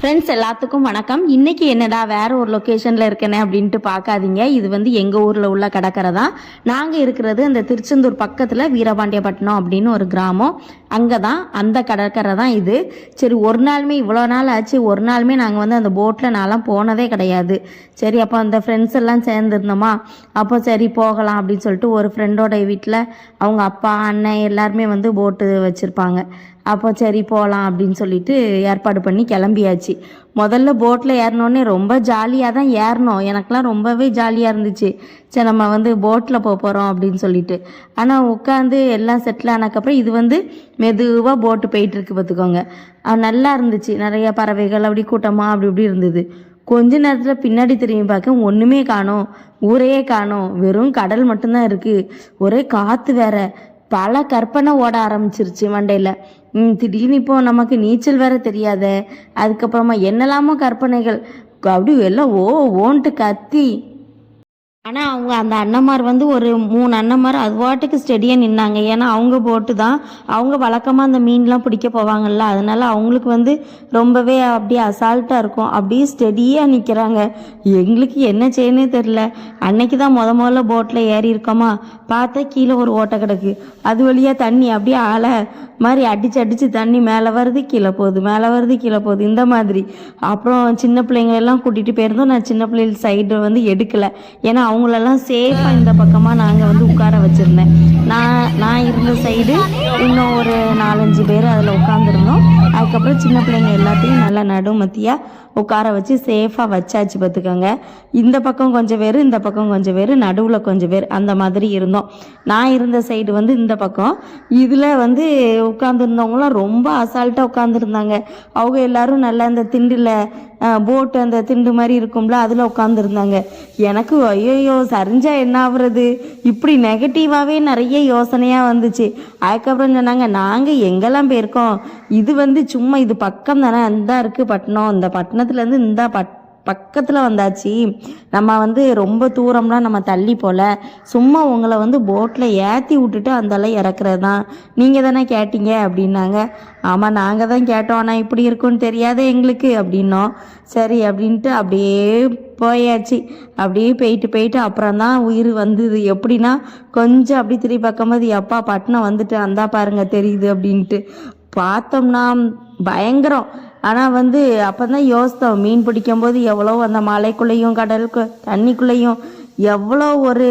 Friends எல்லாத்துக்கும் வணக்கம். இன்னைக்கு என்னடா வேற ஒரு லொக்கேஷனில் இருக்கேனே அப்படின்ட்டு பார்க்காதீங்க. இது வந்து எங்கள் ஊரில் உள்ள கடற்கரை தான் நாங்கள் இருக்கிறது அந்த திருச்செந்தூர் பக்கத்தில் வீரபாண்டியப்பட்டினம் அப்படின்னு ஒரு கிராமம். அங்கே தான் அந்த கடற்கரை தான் இது. சரி ஒரு நாளுமே இவ்வளோ நாள் ஆச்சு. ஒரு நாளுமே நாங்கள் வந்து அந்த போட்டில் நான்லாம் போனதே கிடையாது. சரி அப்போ அந்த ஃப்ரெண்ட்ஸ் எல்லாம் சேர்ந்துருந்தோமா? அப்போ சரி போகலாம் அப்படின்னு சொல்லிட்டு ஒரு ஃப்ரெண்டோட வீட்டில் அவங்க அப்பா அண்ணன் எல்லாருமே வந்து போட்டு வச்சுருப்பாங்க. அப்போ சரி போகலாம் அப்படின்னு சொல்லிட்டு ஏற்பாடு பண்ணி கிளம்பியாச்சு. முதல்ல போட்டில் ஏறினோடனே ரொம்ப ஜாலியாக தான் ஏறினோம். எனக்கெலாம் ரொம்பவே ஜாலியாக இருந்துச்சு. சரி நம்ம வந்து போட்டில் போக போகிறோம் அப்படின்னு சொல்லிட்டு. ஆனால் உட்காந்து எல்லாம் செட்டில் ஆனதுக்கப்புறம் இது வந்து மெதுவாக போட்டு போயிட்டுருக்கு பார்த்துக்கோங்க. நல்லா இருந்துச்சு. நிறைய பறவைகள் அப்படி கூட்டமாக அப்படி இப்படி இருந்தது. கொஞ்ச நேரத்தில் பின்னாடி திரும்பி பார்க்க ஒன்றுமே காணோம். ஊரையே காணோம். வெறும் கடல் மட்டும்தான் இருக்குது ஒரே காற்று வேற. பல கற்பனை ஓட ஆரம்பிச்சிருச்சு மண்டையில். திடீர்னு இப்போ நமக்கு நீச்சல் வேற தெரியாத. அதுக்கப்புறமா என்னெல்லாமோ கற்பனைகள். அப்படி எல்லாம் ஓ ஓன்ட்டு கத்தி. ஆனால் அவங்க அந்த அண்ணன்மார் வந்து ஒரு மூணு அண்ணன்மார் அது பாட்டுக்கு ஸ்டெடியாக நின்னாங்க. ஏன்னா அவங்க போட்டு தான். அவங்க வழக்கமாக அந்த மீன்லாம் பிடிக்க போவாங்கல்ல. அதனால அவங்களுக்கு வந்து ரொம்பவே அப்படியே அசால்ட்டாக இருக்கும். அப்படியே ஸ்டெடியாக நிற்கிறாங்க எங்களுக்கு என்ன செய்யனே தெரில அன்னைக்கு தான் முத முதல்ல போட்டில் ஏறி இருக்கோமா? பார்த்தா கீழே ஒரு ஓட்டை கிடக்கு. அது வழியாக தண்ணி அப்படியே ஆளை மாதிரி அடிச்சு அடிச்சு தண்ணி மேலே வருது கீழே போகுது மேலே வருது கீழே போகுது. இந்த மாதிரி. அப்புறம் சின்ன பிள்ளைங்க எல்லாம் கூட்டிகிட்டு போயிருந்தோம். நான் சின்ன பிள்ளைகள் சைடு வந்து எடுக்கலை. ஏன்னா அவங்களெல்லாம் சேஃபாக இந்த பக்கமாக நாங்கள் வந்து உட்கார வச்சுருந்தேன். நான் நான் இருந்த சைடு இன்னும் ஒரு நாலஞ்சு பேர் அதில் உட்காந்துருந்தோம் அதுக்கப்புறம் சின்ன பிள்ளைங்க எல்லாத்தையும் நல்லா நடுமத்தியாக உட்கார வச்சு சேஃபாக வச்சாச்சு பார்த்துக்கோங்க. இந்த பக்கம் கொஞ்சம் பேர் இந்த பக்கம் கொஞ்சம் பேர் நடுவில் கொஞ்சம் பேர் அந்த மாதிரி இருந்தோம். நான் இருந்த சைடு வந்து இந்த பக்கம். இதில் வந்து உட்காந்துருந்தவங்களாம் ரொம்ப அசால்ட்டாக உட்காந்துருந்தாங்க அவங்க எல்லாரும் நல்லா இந்த திண்டில் போட்டு அந்த திண்டு மாதிரி இருக்கும்ல அதில் உட்காந்துருந்தாங்க எனக்கு ஐயோ சரிஞ்சா என்ன ஆகுறது இப்படி நெகட்டிவாகவே நிறைய யோசனையாக வந்துச்சு. அதுக்கப்புறம் சொன்னாங்க நாங்கள் எங்கெல்லாம் போயிருக்கோம்? இது வந்து சும்மா இது பக்கம் தானே அந்த இருக்குது பட்டணம் இந்த பட்டணத்துலேருந்து இந்த பட் பக்கத்தில் வந்தாச்சு. நம்ம வந்து ரொம்ப தூரம்லாம் நம்ம தள்ளி போல. சும்மா உங்களை வந்து போட்டில் ஏற்றி விட்டுட்டு அந்தெல்லாம் இறக்குறது தான். நீங்கள் தானே கேட்டீங்க அப்படின்னாங்க. ஆமாம் நாங்கள் தான் கேட்டோம். ஆனால் இப்படி இருக்குன்னு தெரியாது எங்களுக்கு அப்படின்னோம். சரி அப்படின்ட்டு அப்படியே போயாச்சு. அப்படியே போயிட்டு போயிட்டு அப்புறம் தான் உயிர் வந்தது. எப்படின்னா கொஞ்சம் அப்படி திரும்பி பார்க்கும்போது எப்பா பட்டினம் வந்துட்டு அந்தா பாருங்க தெரியுது அப்படின்ட்டு. பார்த்தோம்னா பயங்கரம். ஆனால் வந்து அப்போ தான் யோசித்தோம். மீன் பிடிக்கும்போது எவ்வளோ அந்த மலைக்குள்ளேயும் கடலுக்கு தண்ணிக்குள்ளேயும் எவ்வளோ ஒரு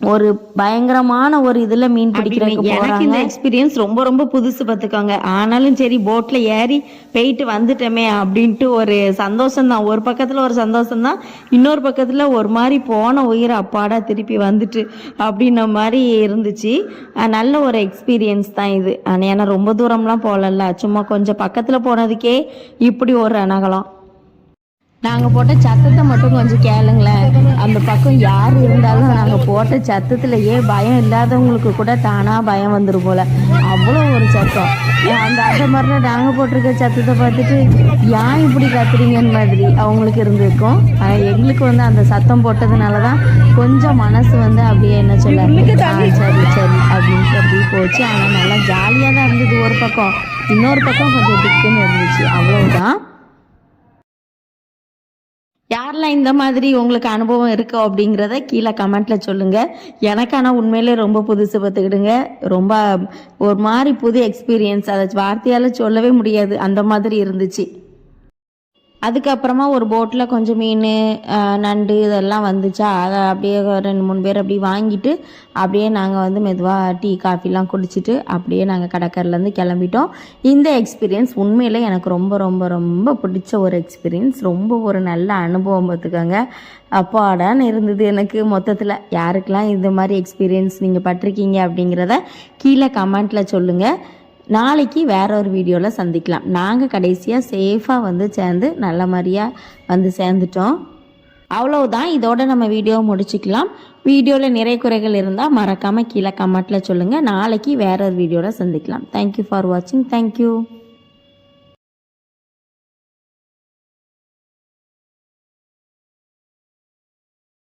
ஒரு பயங்கரமான ஒரு இதில் மீன் பிடிக்கிறதுக்கு எனக்கு இந்த எக்ஸ்பீரியன்ஸ் ரொம்ப ரொம்ப புதுசு பார்த்துக்கோங்க. ஆனாலும் சரி போட்டில் ஏறி போயிட்டு வந்துட்டோமே அப்படின்ட்டு ஒரு சந்தோஷம் தான் ஒரு பக்கத்தில் ஒரு சந்தோஷம் தான் இன்னொரு பக்கத்தில் ஒரு மாதிரி போன உயிரை அப்பாடா திருப்பி வந்துட்டு அப்படின்ன மாதிரி இருந்துச்சு. நல்ல ஒரு எக்ஸ்பீரியன்ஸ் தான் இது. ஆனா, ஏன்னா ரொம்ப தூரம்லாம் போகலல்ல. சும்மா கொஞ்சம் பக்கத்தில் போனதுக்கே இப்படி ஒரு அனகலம். நாங்கள் போட்ட சத்தத்தை மட்டும் கொஞ்சம் கேளுங்களேன். அந்த பக்கம் யார் இருந்தாலும் நாங்கள் போட்ட சத்தத்துலயே பயம் இல்லாதவங்களுக்கு கூட தானாக பயம் வந்துடும் போல. அவ்வளோ ஒரு சத்தம். அந்த அந்த மாதிரி நாங்கள் போட்டிருக்க சத்தத்தை பார்த்துட்டு ஏன் இப்படி கத்துறீங்கன்னு மாதிரி அவங்களுக்கு இருந்திருக்கும். ஆனால் எங்களுக்கு வந்து அந்த சத்தம் போட்டதுனால தான் கொஞ்சம் மனசு வந்து அப்படியே என்ன சொல்ல சரி சரி அப்படின்ட்டு அப்படியே போச்சு. ஆனால் நல்லா ஜாலியாக தான் இருந்தது ஒரு பக்கம். இன்னொரு பக்கம் கொஞ்சம் திக்குன்னு இருந்துச்சு. அவ்வளவுதான். யாரெல்லாம் இந்த மாதிரி உங்களுக்கு அனுபவம் இருக்கோ அப்படிங்கிறத கீழே கமெண்ட்டில் சொல்லுங்கள் எனக்கு ஆனால் உண்மையிலே ரொம்ப புதுசு பார்த்துக்கிடுங்க. ரொம்ப ஒரு மாதிரி புது எக்ஸ்பீரியன்ஸ் அதை வார்த்தையால் சொல்லவே முடியாது. அந்த மாதிரி இருந்துச்சு. அதுக்கப்புறமா ஒரு போட்டில் கொஞ்சம் மீன் நண்டு இதெல்லாம் வந்துச்சா? அதை அப்படியே ஒரு ரெண்டு மூணு பேர் அப்படியே வாங்கிட்டு அப்படியே நாங்கள் வந்து மெதுவாக டீ காஃபிலாம் குடிச்சிட்டு அப்படியே நாங்கள் கடற்கரையிலேருந்து கிளம்பிட்டோம். இந்த எக்ஸ்பீரியன்ஸ் உண்மையில் எனக்கு ரொம்ப ரொம்ப ரொம்ப பிடிச்ச ஒரு எக்ஸ்பீரியன்ஸ் ரொம்ப ஒரு நல்ல அனுபவம் பார்த்துக்கோங்க. அப்பாடான்னு இருந்தது எனக்கு மொத்தத்தில். யாருக்கெல்லாம் இந்த மாதிரி எக்ஸ்பீரியன்ஸ் நீங்கள் பட்டிருக்கீங்க அப்படிங்கிறத கீழே கமெண்ட்டில் சொல்லுங்கள் நாளைக்கு வேற ஒரு வீடியோவில் சந்திக்கலாம். நாங்கள் கடைசியாக சேஃபாக வந்து சேர்ந்து நல்ல மாதிரியாக வந்து சேர்ந்துட்டோம். அவ்வளவுதான். இதோட நம்ம வீடியோ முடிச்சுக்கலாம். வீடியோவில் நிறை குறைகள் இருந்தால் மறக்காமல் கீழே கமெண்ட்டில் சொல்லுங்கள் நாளைக்கு வேற ஒரு வீடியோவில் சந்திக்கலாம். தேங்க்யூ ஃபார் வாட்சிங் தேங்க்யூ